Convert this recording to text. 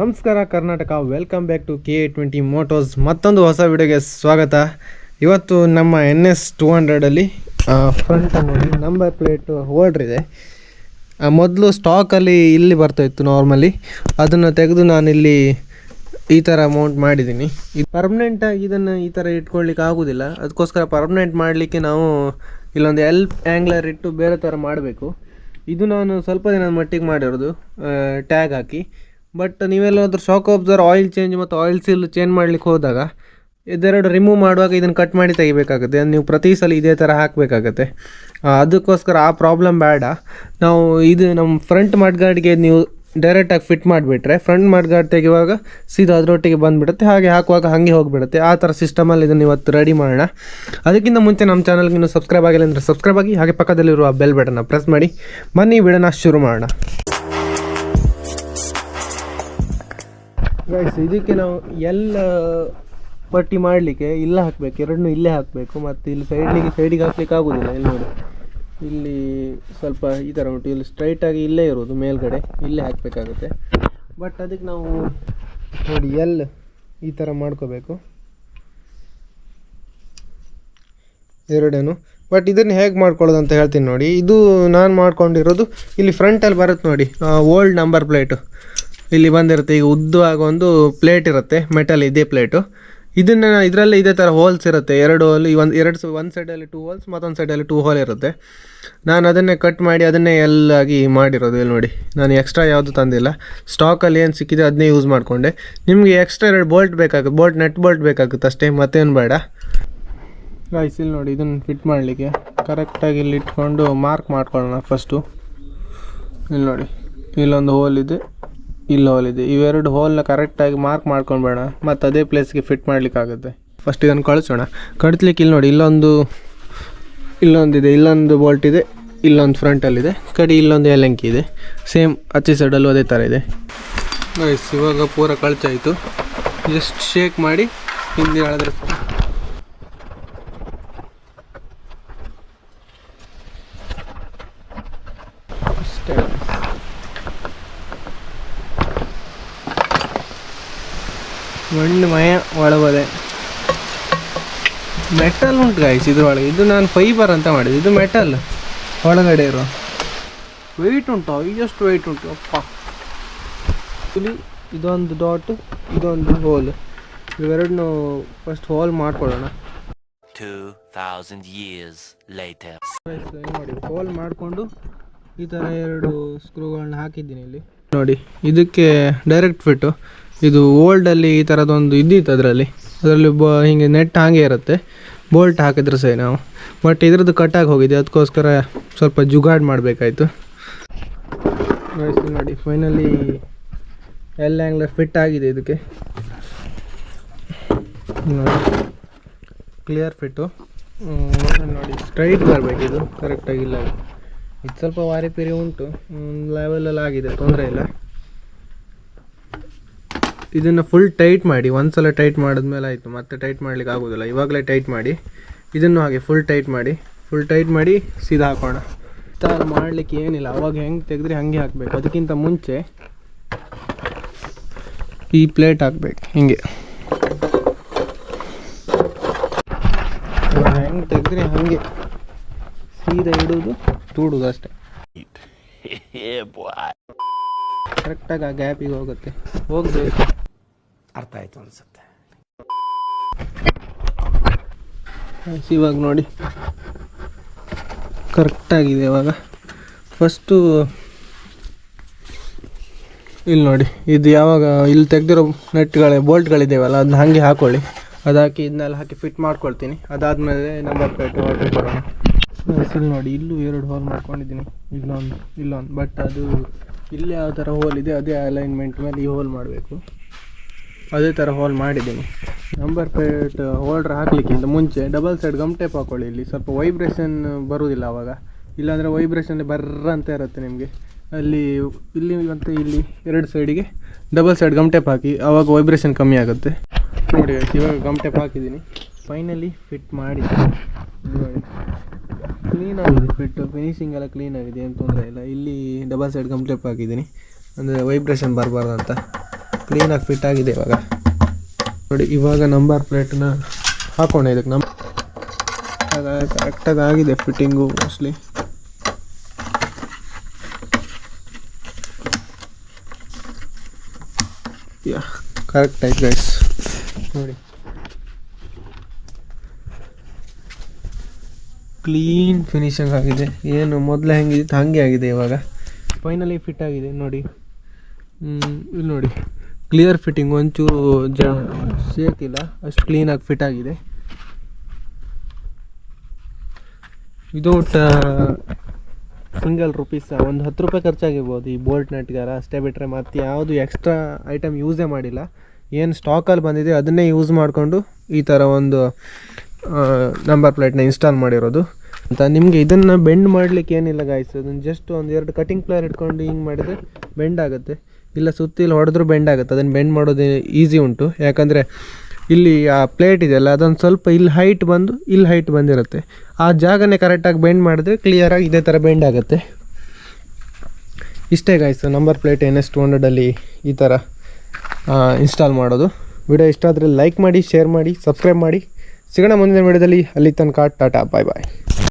ನಮಸ್ಕಾರ, Karnataka. Welcome back to K A twenty motos ಮತ್ತೊಂದು ಹೊಸ ವಿಡಿಯೋಗೆ ಸ್ವಾಗತ. ಇವತ್ತು ನಮ್ಮ ಎನ್ ಎಸ್ ಟೂ ಹಂಡ್ರೆಡಲ್ಲಿ ಫ್ರಂಟ್ ನೋಡಿ ನಂಬರ್ ಪ್ಲೇಟ್ ಹೋಲ್ಡ್ರ್ ಇದೆ. ಮೊದಲು ಸ್ಟಾಕಲ್ಲಿ ಇಲ್ಲಿ ಬರ್ತಾಯಿತ್ತು ನಾರ್ಮಲಿ ಅದನ್ನು ತೆಗೆದು ನಾನಿಲ್ಲಿ ಈ ಥರ ಮೌಂಟ್ ಮಾಡಿದ್ದೀನಿ. ಇದು ಪರ್ಮನೆಂಟಾಗಿ ಇದನ್ನು ಈ ಥರ ಇಟ್ಕೊಳ್ಳಿಕ್ಕೆ ಆಗೋದಿಲ್ಲ. ಅದಕ್ಕೋಸ್ಕರ ಪರ್ಮನೆಂಟ್ ಮಾಡಲಿಕ್ಕೆ ನಾವು ಇಲ್ಲೊಂದು ಎಲ್ಪ್ ಆ್ಯಂಗ್ಲರ್ ಇಟ್ಟು ಬೇರೆ ಥರ ಮಾಡಬೇಕು. ಇದು ನಾನು ಸ್ವಲ್ಪ ದಿನದ ಮಟ್ಟಿಗೆ ಮಾಡಿರೋದು. ಟ್ಯಾಗ್ ಹಾಕಿ. ಬಟ್ ನೀವೆಲ್ಲಾದರೂ ಶಾಕ್ ಅಬ್ಸರ್ ಆಯಿಲ್ ಚೇಂಜ್ ಮತ್ತು ಆಯಿಲ್ ಸೀಲ್ ಚೇಂಜ್ ಮಾಡ್ಲಿಕ್ಕೆ ಹೋದಾಗ, ಇದೆರಡು ರಿಮೂವ್ ಮಾಡುವಾಗ ಇದನ್ನು ಕಟ್ ಮಾಡಿ ತೆಗಿಬೇಕಾಗುತ್ತೆ. ನೀವು ಪ್ರತಿ ಸಲ ಇದೇ ಥರ ಹಾಕಬೇಕಾಗತ್ತೆ. ಅದಕ್ಕೋಸ್ಕರ ಆ ಪ್ರಾಬ್ಲಮ್ ಬೇಡ. ನಾವು ಇದು ನಮ್ಮ ಫ್ರಂಟ್ ಮಡ್ಗಾರ್ಡ್ಗೆ ನೀವು ಡೈರೆಕ್ಟಾಗಿ ಫಿಟ್ ಮಾಡಿಬಿಟ್ರೆ ಫ್ರಂಟ್ ಮಡ್ಗಾರ್ಡ್ ತೆಗೆಯುವಾಗ ಸೀದಾ ಅದರೊಟ್ಟಿಗೆ ಬಂದುಬಿಡುತ್ತೆ. ಹಾಗೆ ಹಾಕುವಾಗ ಹಾಗೆ ಹೋಗಿಬಿಡುತ್ತೆ. ಆ ಥರ ಸಿಸ್ಟಮಲ್ಲಿ ಇದನ್ನು ಇವತ್ತು ರೆಡಿ ಮಾಡೋಣ. ಅದಕ್ಕಿಂತ ಮುಂಚೆ ನಮ್ಮ ಚಾನಲ್ಗೆ ಇನ್ನೂ ಸಬ್ಸ್ಕ್ರೈಬ್ ಆಗಿಲ್ಲ ಅಂದರೆ ಸಬ್ಸ್ಕ್ರೈಬ್ ಆಗಿ, ಹಾಗೆ ಪಕ್ಕದಲ್ಲಿರುವ ಬೆಲ್ ಬಟನ್ನ ಪ್ರೆಸ್ ಮಾಡಿ. ಬನ್ನಿ, ವಿಡಿಯೋನ ಶುರು ಮಾಡೋಣ. ಗೈಸ್ ಇದಕ್ಕೆ ನಾವು ಎಲ್ ಪಟ್ಟಿ ಮಾಡಲಿಕ್ಕೆ ಇಲ್ಲ ಹಾಕಬೇಕು. ಎರಡನ್ನೂ ಇಲ್ಲೇ ಹಾಕಬೇಕು. ಮತ್ತು ಇಲ್ಲಿ ಸೈಡ್ಲಿಗೆ ಸೈಡಿಗೆ ಹಾಕ್ಲಿಕ್ಕೆ ಆಗೋದಿಲ್ಲ. ಇಲ್ಲಿ ನೋಡಿ. ಇಲ್ಲಿ ಸ್ವಲ್ಪ ಈ ಥರ ಉಂಟು. ಇಲ್ಲಿ ಸ್ಟ್ರೈಟಾಗಿ ಇಲ್ಲೇ ಇರೋದು ಮೇಲ್ಗಡೆ. ಇಲ್ಲೇ ಹಾಕಬೇಕಾಗುತ್ತೆ. ಬಟ್ ಅದಕ್ಕೆ ನಾವು ನೋಡಿ ಎಲ್ ಈ ಥರ ಮಾಡ್ಕೋಬೇಕು. ಎರಡೇನು ಬಟ್ ಇದನ್ನು ಹೇಗೆ ಮಾಡ್ಕೊಳ್ಳೋದು ಅಂತ ಹೇಳ್ತೀನಿ ನೋಡಿ. ಇದು ನಾನು ಮಾಡ್ಕೊಂಡಿರೋದು, ಇಲ್ಲಿ ಫ್ರಂಟಲ್ಲಿ ಬರುತ್ತೆ ನೋಡಿ. ಓಲ್ಡ್ ನಂಬರ್ ಪ್ಲೇಟು ಇಲ್ಲಿ ಬಂದಿರುತ್ತೆ, ಈಗ ಉದ್ದವಾಗ ಒಂದು ಪ್ಲೇಟ್ ಇರುತ್ತೆ ಮೆಟಲ್ ಇದೇ ಪ್ಲೇಟು ಇದನ್ನು ಇದರಲ್ಲಿ ಇದೇ ಥರ ಹೋಲ್ಸ್ ಇರುತ್ತೆ, ಎರಡು ಹೋಲ್ ಈ ಒಂದು ಎರಡು ಒಂದು ಸೈಡಲ್ಲಿ ಟೂ ಹೋಲ್ಸ್ ಮತ್ತೊಂದು ಸೈಡಲ್ಲಿ ಟೂ ಹೋಲ್ ಇರುತ್ತೆ. ನಾನು ಅದನ್ನೇ ಕಟ್ ಮಾಡಿ ಅದನ್ನೇ ಎಲ್ಲಾಗಿ ಮಾಡಿರೋದು, ಇಲ್ಲಿ ನೋಡಿ. ನಾನು ಎಕ್ಸ್ಟ್ರಾ ಯಾವುದು ತಂದಿಲ್ಲ. ಸ್ಟಾಕಲ್ಲಿ ಏನು ಸಿಕ್ಕಿದೆ ಅದನ್ನೇ ಯೂಸ್ ಮಾಡಿಕೊಂಡೆ. ನಿಮಗೆ ಎಕ್ಸ್ಟ್ರಾ ಎರಡು ಬೋಲ್ಟ್ ಬೇಕಾಗುತ್ತೆ ಬೋಲ್ಟ್ ನೆಟ್ ಬೋಲ್ಟ್ ಬೇಕಾಗುತ್ತೆ ಅಷ್ಟೇ, ಮತ್ತೇನು ಬೇಡ. ಗಾಯ್ಸ್ ಇಲ್ಲಿ ನೋಡಿ, ಇದನ್ನು ಫಿಟ್ ಮಾಡಲಿಕ್ಕೆ ಕರೆಕ್ಟಾಗಿ ಇಲ್ಲಿ ಇಟ್ಕೊಂಡು ಮಾರ್ಕ್ ಮಾಡ್ಕೊಳ್ಳೋಣ ಫಸ್ಟು ಇಲ್ಲಿ ನೋಡಿ, ಇಲ್ಲೊಂದು ಹೋಲ್ ಇದೆ. ಇಲ್ಲಿ ಹೋಲ್ ಇದೆ. ಇವೆರಡು ಹೋಲ್ನ ಕರೆಕ್ಟಾಗಿ ಮಾರ್ಕ್ ಮಾಡ್ಕೊಂಡ್ಬೇಡ. ಮತ್ತು ಅದೇ ಪ್ಲೇಸ್ಗೆ ಫಿಟ್ ಮಾಡಲಿಕ್ಕಾಗುತ್ತೆ. ಫಸ್ಟ್ ಇದನ್ನು ಕಳಿಸೋಣ. ಕಳಿಸ್ಲಿಕ್ಕೆ ಇಲ್ಲಿ ನೋಡಿ, ಇಲ್ಲೊಂದು, ಇಲ್ಲೊಂದಿದೆ, ಇಲ್ಲೊಂದು ಬೋಲ್ಟ್ ಇದೆ, ಇಲ್ಲೊಂದು ಫ್ರಂಟಲ್ಲಿದೆ ಕಡೆ ಇಲ್ಲೊಂದು ಎಲಂಕಿ ಇದೆ. ಸೇಮ್ ಅಚ್ಚಿ ಸೈಡಲ್ಲೂ ಅದೇ ಥರ ಇದೆ. ಗೈಸ್ ಇವಾಗ ಪೂರ ಕಳಚಾಯಿತು. ಜಸ್ಟ್ ಶೇಕ್ ಮಾಡಿ ಹಿಂದೆ ಹೇಳಿದ್ರೆ ಅಷ್ಟೇ. ಮಣ್ಣು ಮಯ ಒಳಗೋದೆ. ಮೆಟಲ್ ಉಂಟು ಗಾಯ್ಸ್ ಇದ್ರೊಳಗೆ. ಇದು ನಾನು ಫೈಬರ್ ಅಂತ ಮಾಡಿದ್ದು. ಇದು ಮೆಟಲ್ ಒಳಗಡೆ ಇರೋ ವೆಯ್ಟ್ ಉಂಟು? ಎಷ್ಟು ವೆಯ್ಟ್ ಉಂಟು. ಅಪ್ಪ. ಇಲ್ಲಿ ಇದೊಂದು ಡಾಟ್ ಇದೊಂದು ಹೋಲ್ ಇವೆರಡನ್ನು ಫಸ್ಟ್ ಹೋಲ್ ಮಾಡ್ಕೊಳ್ಳೋಣ. 2000 years later. Guys, ಇಲ್ಲಿ ನೋಡಿ ಹೋಲ್ ಮಾಡಿಕೊಂಡು ಈ ಥರ ಎರಡು ಸ್ಕ್ರೂಗಳನ್ನ ಹಾಕಿದ್ದೀನಿ ಇಲ್ಲಿ. ನೋಡಿ ಇದಕ್ಕೆ ಡೈರೆಕ್ಟ್ ಫಿಟ್ಟು ಇದು ಓಲ್ಡಲ್ಲಿ ಈ ಥರದೊಂದು ಇದ್ದಿತ್ತು ಅದರಲ್ಲಿ. ಅದರಲ್ಲಿ ಬ ಹಿಂಗೆ ನೆಟ್ ಹಾಗೆ ಇರುತ್ತೆ. ಬೋಲ್ಟ್ ಹಾಕಿದ್ರೆ ಸರಿ ನಾವು. ಬಟ್ ಇದ್ರದ್ದು ಕಟ್ಟಾಗಿ ಹೋಗಿದೆ. ಅದಕ್ಕೋಸ್ಕರ ಸ್ವಲ್ಪ ಜುಗಾಡ್ ಮಾಡಬೇಕಾಯ್ತು. ನೋಡಿ ಫೈನಲಿ ಎಲ್ ಆ್ಯಂಗ್ಲರ್ ಫಿಟ್ ಆಗಿದೆ ಇದಕ್ಕೆ. ಕ್ಲಿಯರ್ ಫಿಟ್ಟು ನೋಡಿ ಸ್ಟ್ರೈಟ್ ಬರಬೇಕು ಇದು ಕರೆಕ್ಟಾಗಿಲ್ಲ ಇದು ಸ್ವಲ್ಪ ವಾರಿ ಪಿರಿ ಉಂಟು. ಲೆವೆಲಲ್ಲಿ ಆಗಿದೆ, ತೊಂದರೆ ಇಲ್ಲ. ಇದನ್ನು ಫುಲ್ ಟೈಟ್ ಮಾಡಿ ಒಂದ್ಸಲ ಟೈಟ್ ಮಾಡಿದ್ಮೇಲೆ ಆಯಿತು ಮತ್ತೆ ಟೈಟ್ ಮಾಡ್ಲಿಕ್ಕೆ ಆಗೋದಿಲ್ಲ. ಇವಾಗಲೇ ಟೈಟ್ ಮಾಡಿ ಇದನ್ನು ಹಾಗೆ ಫುಲ್ ಟೈಟ್ ಮಾಡಿ ಫುಲ್ ಟೈಟ್ ಮಾಡಿ ಸೀದಾ ಹಾಕೋಣ. ಥರ ಮಾಡಲಿಕ್ಕೆ ಏನಿಲ್ಲ ಅವಾಗ ಹೆಂಗೆ ತೆಗೆದ್ರೆ ಹಾಗೆ ಹಾಕಬೇಕು. ಅದಕ್ಕಿಂತ ಮುಂಚೆ ಈ ಪ್ಲೇಟ್ ಹಾಕ್ಬೇಕು ಹಿಂಗೆ. ಹೆಂಗೆ ತೆಗೆದ್ರೆ ಹಾಗೆ. ಸೀದಾ ಇಡೋದು ತೂಡೋದು ಅಷ್ಟೇ. ಕರೆಕ್ಟಾಗಿ ಆ ಗ್ಯಾಪಿಗೆ ಹೋಗುತ್ತೆ. ಹೋಗ್ಬೇಕು. ಅರ್ಥ ಆಯಿತು ಅನ್ಸುತ್ತೆ. ಇವಾಗ ನೋಡಿ. ಕರೆಕ್ಟಾಗಿದೆ ಇವಾಗ. ಫಸ್ಟು ಇಲ್ಲಿ ನೋಡಿ. ಇದು ಯಾವಾಗ ಇಲ್ಲಿ ತೆಗೆದಿರೋ ನೆಟ್ಗಳೇ ಬೋಲ್ಟ್ಗಳಿದ್ದಾವಲ್ಲ ಅದನ್ನ ಹಾಗೆ ಹಾಕೊಳ್ಳಿ. ಅದು ಹಾಕಿ ಇದನ್ನೆಲ್ಲ ಹಾಕಿ ಫಿಟ್ ಮಾಡ್ಕೊಳ್ತೀನಿ. ಅದಾದಮೇಲೆ ನಂಬರ್ ಪ್ಲೇಟ್ ಆರ್ಡರ್ ಬರೋಣ ಇಲ್ಲಿ ನೋಡಿ, ಇಲ್ಲೂ ಎರಡು ಹೋಲ್ ಮಾಡ್ಕೊಂಡಿದ್ದೀನಿ. ಇಲ್ಲೊಂದು ಇಲ್ಲೊಂದು. ಬಟ್ ಅದು, ಇಲ್ಲಿ ಯಾವ ಥರ ಹೋಲ್ ಇದೆ, ಅದೇ ಅಲೈನ್ಮೆಂಟ್ ಮೇಲೆ ಈ ಹೋಲ್ ಮಾಡಬೇಕು. ಅದೇ ಥರ ಹೋಲ್ ಮಾಡಿದ್ದೀನಿ. ನಂಬರ್ ಪ್ಲೇಟ್ ಹೋಲ್ಡ್ರ್ ಹಾಕ್ಲಿಕ್ಕಿಂತ ಮುಂಚೆ ಡಬಲ್ ಸೈಡ್ ಗಮ್ ಟೇಪ್ ಹಾಕೊಳ್ಳಿ ಇಲ್ಲಿ. ಸ್ವಲ್ಪ ವೈಬ್ರೇಷನ್ ಬರುವುದಿಲ್ಲ ಆವಾಗ ಇಲ್ಲಾಂದರೆ ವೈಬ್ರೇಷನ್ ಬರ್ರ ಅಂತ ಇರುತ್ತೆ ನಿಮಗೆ. ಅಲ್ಲಿ, ಇಲ್ಲಿ ಮತ್ತು ಇಲ್ಲಿ ಎರಡು ಸೈಡಿಗೆ ಡಬಲ್ ಸೈಡ್ ಗಮ್ ಟೇಪ್ ಹಾಕಿ ಆವಾಗ ವೈಬ್ರೇಷನ್ ಕಮ್ಮಿ ಆಗುತ್ತೆ. ನೋಡಿ ಇವಾಗ ಗಮ್ ಟೇಪ್ ಹಾಕಿದ್ದೀನಿ. ಫೈನಲಿ ಫಿಟ್ ಮಾಡಿ ಕ್ಲೀನ್ ಆಗಿದೆ ಫಿಟ್ಟು ಫಿನಿಶಿಂಗ್ ಎಲ್ಲ ಕ್ಲೀನ್ ಆಗಿದೆ, ಏನು ತೊಂದರೆ ಇಲ್ಲ. ಇಲ್ಲಿ ಡಬಲ್ ಸೈಡ್ ಗಮ್ ಟೇಪ್ ಹಾಕಿದ್ದೀನಿ. ಅಂದರೆ ವೈಬ್ರೇಷನ್ ಬರಬಾರ್ದು ಅಂತ. ಕ್ಲೀನಾಗಿ ಫಿಟ್ ಆಗಿದೆ ಇವಾಗ. ನೋಡಿ, ಇವಾಗ ನಂಬರ್ ಪ್ಲೇಟನ್ನ ಹಾಕೋಣ ಇದಕ್ಕೆ ನಮ್ಮ ಕರೆಕ್ಟಾಗಿ ಆಗಿದೆ ಫಿಟ್ಟಿಂಗು ಮೋಸ್ಟ್ಲಿ ಯಾ ಕರೆಕ್ಟ್ ಆಯ್ತು ಗೈಸ್ ನೋಡಿ. ಕ್ಲೀನ್ ಫಿನಿಶಿಂಗ್ ಆಗಿದೆ. ಏನು, ಮೊದಲೇ ಹೆಂಗಿತ್ತು ಹಾಗೆ ಆಗಿದೆ ಇವಾಗ. ಫೈನಲಿ ಫಿಟ್ ಆಗಿದೆ, ನೋಡಿ. ಇಲ್ಲಿ ನೋಡಿ. ಕ್ಲಿಯರ್ ಫಿಟ್ಟಿಂಗ್ ಒಂಚೂರು ಜ ಇಲ್ಲ ಅಷ್ಟು ಕ್ಲೀನಾಗಿ ಫಿಟ್ ಆಗಿದೆ. ವಿದೌಟ್ ಸಿಂಗಲ್ ರುಪೀಸ್ ಒಂದು ಹತ್ತು ರೂಪಾಯಿ ಖರ್ಚಾಗಿರ್ಬೋದು ಈ ಬೋಲ್ಟ್ ನಟ್ಗಾರ ಅಷ್ಟೇ ಬಿಟ್ಟರೆ ಮತ್ತು ಯಾವುದು ಎಕ್ಸ್ಟ್ರಾ ಐಟಮ್ ಯೂಸೇ ಮಾಡಿಲ್ಲ. ಏನು ಸ್ಟಾಕಲ್ಲಿ ಬಂದಿದೆ ಅದನ್ನೇ ಯೂಸ್ ಮಾಡಿಕೊಂಡು ಈ ಥರ ಒಂದು ನಂಬರ್ ಪ್ಲೇಟ್ನ ಇನ್ಸ್ಟಾಲ್ ಮಾಡಿರೋದು. ಅಂತ ನಿಮಗೆ ಇದನ್ನು ಬೆಂಡ್ ಮಾಡಲಿಕ್ಕೆ ಏನಿಲ್ಲ ಗಾಯ್ಸ್ ಅದನ್ನು ಜಸ್ಟ್ ಒಂದು ಎರಡು ಕಟಿಂಗ್ ಪ್ಲೇಯರ್ ಇಟ್ಕೊಂಡು ಹಿಂಗೆ ಮಾಡಿದರೆ ಬೆಂಡ್ ಆಗುತ್ತೆ. ಇಲ್ಲ ಸುತ್ತಿಲ್ಲ ಹೊಡೆದ್ರೂ ಬೆಂಡ್ ಆಗುತ್ತೆ. ಅದನ್ನು ಬೆಂಡ್ ಮಾಡೋದು ಈಸಿ ಉಂಟು. ಯಾಕಂದರೆ ಇಲ್ಲಿ ಆ ಪ್ಲೇಟ್ ಇದೆಯಲ್ಲ, ಅದೊಂದು ಸ್ವಲ್ಪ ಇಲ್ಲಿ ಹೈಟ್ ಬಂದು, ಇಲ್ಲಿ ಹೈಟ್ ಬಂದಿರುತ್ತೆ. ಆ ಜಾಗನೇ ಕರೆಕ್ಟಾಗಿ ಬೆಂಡ್ ಮಾಡಿದ್ರೆ ಕ್ಲಿಯರಾಗಿ ಇದೇ ಥರ ಬೆಂಡ್ ಆಗುತ್ತೆ. ಇಷ್ಟೇ guys number plate N S two ಹಂಡ್ರೆಡಲ್ಲಿ ಈ ಥರ ಇನ್ಸ್ಟಾಲ್ ಮಾಡೋದು. ವಿಡಿಯೋ ಇಷ್ಟ ಆದರೆ ಲೈಕ್ ಮಾಡಿ ಶೇರ್ ಮಾಡಿ ಸಬ್ಸ್ಕ್ರೈಬ್ ಮಾಡಿ. ಸಿಗೋಣ ಮುಂದಿನ ವಿಡಿಯೋದಲ್ಲಿ. ಅಲ್ಲಿ ತನಕ ಟಾಟಾ ಬಾಯ್ ಬಾಯ್